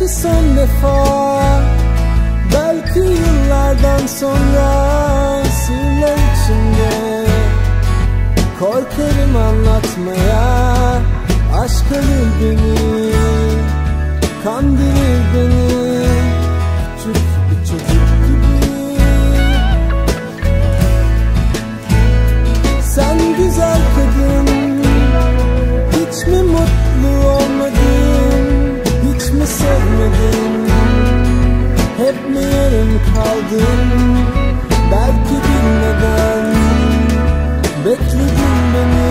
belki son defa Belki yıllardan sonra sırlar içinde. Korkarım anlatmaya Aşk alır beni yarım kaldın Belki bilmeden Bekledin beni.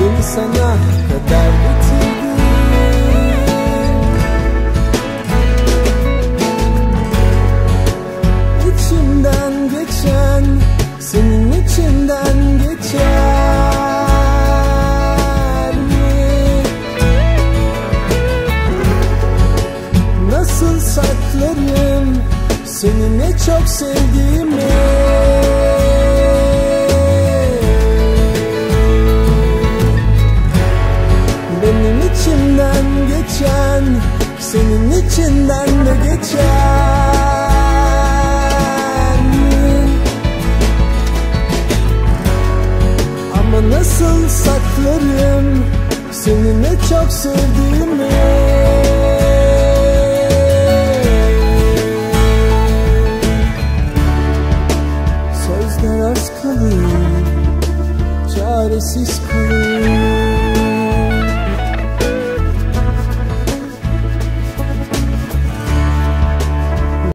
Beni sana kadar Seni ne çok sevdiğimi Benim içimden geçen Senin içinden de geçer mi? Ama nasıl saklarım Seni ne çok sevdiğimi yalnız kalır see screen.